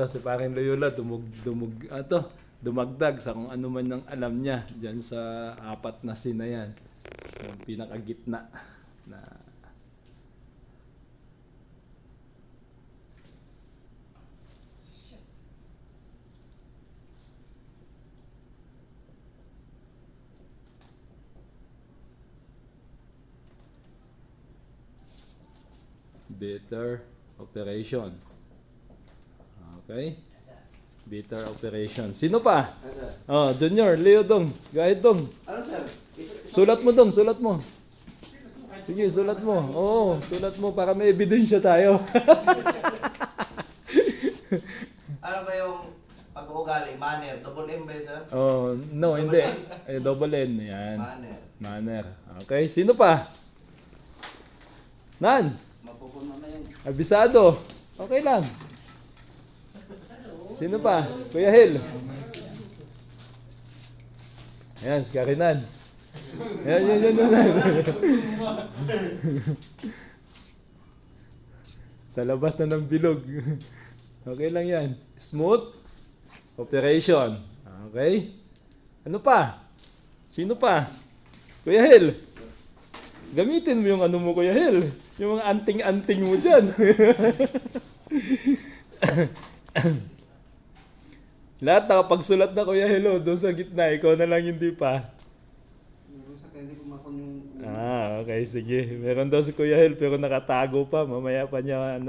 ito si paring Loyola dumug dumug ato dumagdag sa kung ano man ang alam niya diyan sa apat na scene na yan. Yung pinakagitna na bitter operation. Okay? Bitter operation. Sino pa? Oh, Junior, Leo dong. Gahit dong. Ano, Sulat mo dong, sulat mo. Sige, sulat mo. Oo, sulat mo para may ebidensya tayo. Ano ba yung pag-uugali? Manner. Double M ba yun, sir? oh, no, hindi. Eh, double N. Yan. Manner. Manner. Okay, sino pa? Nan, Mapupuno na yun. abisado. Okay lang. Sino pa? Kuya Hil. Ayan, si Karinan. Ayan, yan, yan, yan. Sa labas na ng bilog. Okay lang yan. Smooth operation. Okay? Ano pa? Sino pa? Kuya Hil. Gamitin mo yung ano mo, Kuya Hil. Yung mga anting-anting mo dyan. Lahat nakapagsulat na Kuya Hilo doon sa gitna. Ikaw na lang hindi pa. Sa kanya kumakon yung... Ah, okay. Sige. Meron daw si Kuya Hil pero nakatago pa. Mamaya pa niya ano.